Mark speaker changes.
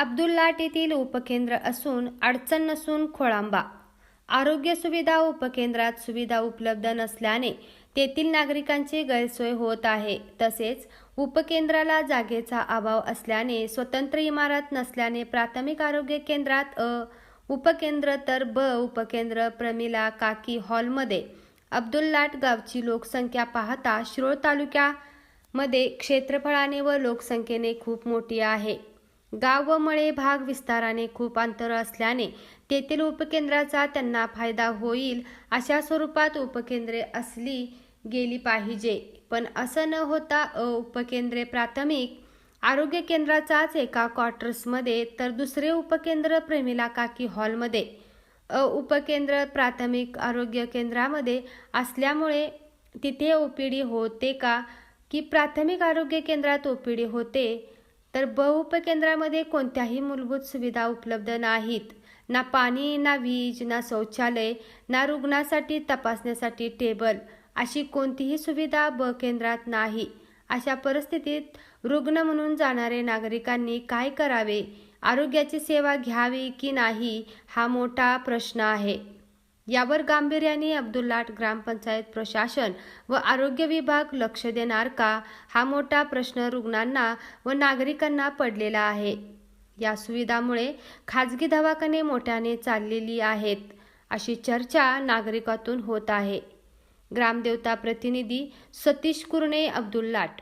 Speaker 1: अब्दुल्लाट येथील उपकेंद्र असून अडचण नसून खोळांबा. आरोग्य सुविधा उपकेंद्रात सुविधा उपलब्ध नसल्याने तेथील नागरिकांची गैरसोय होत आहे. तसेच उपकेंद्राला जागेचा अभाव असल्याने स्वतंत्र इमारत नसल्याने प्राथमिक आरोग्य केंद्रात अ उपकेंद्र तर ब उपकेंद्र प्रमिला काकी हॉलमध्ये. अब्दुल्लाट गावची लोकसंख्या पाहता शिरोळ तालुक्यामध्ये क्षेत्रफळाने व लोकसंख्येने खूप मोठी आहे. गाव व मळे भाग विस्ताराने खूप अंतर असल्याने तेथील उपकेंद्राचा त्यांना फायदा होईल अशा स्वरूपात उपकेंद्रे असली गेली पाहिजे. पण असं न होता अ उपकेंद्रे प्राथमिक आरोग्य केंद्राचाच एका क्वार्टर्समध्ये तर दुसरे उपकेंद्र प्रेमिला काकी हॉलमध्ये. अ उपकेंद्र प्राथमिक आरोग्य केंद्रामध्ये असल्यामुळे तिथे ओपीडी होते का? की प्राथमिक आरोग्य केंद्रात ओपीडी होते? तर ब उपकेंद्रामध्ये कोणत्याही मूलभूत सुविधा उपलब्ध नाहीत. ना पाणी ना वीज ना शौचालय ना रुग्णासाठी तपासण्यासाठी टेबल अशी कोणतीही सुविधा ब केंद्रात नाही. अशा परिस्थितीत रुग्ण म्हणून जाणारे नागरिकांनी काय करावे? आरोग्याची सेवा घ्यावी की नाही? हा मोठा प्रश्न आहे. यावर गांभीर्याने अब्दुल्लाट ग्रामपंचायत प्रशासन व आरोग्य विभाग लक्ष देणार का? हा मोठा प्रश्न रुग्णांना व नागरिकांना पडलेला आहे. या सुविधामुळे खाजगी दवाखाने मोठ्याने चाललेली आहेत अशी चर्चा नागरिकातून होत आहे. ग्रामदेवता प्रतिनिधी सतीश कुरणे अब्दुल्लाट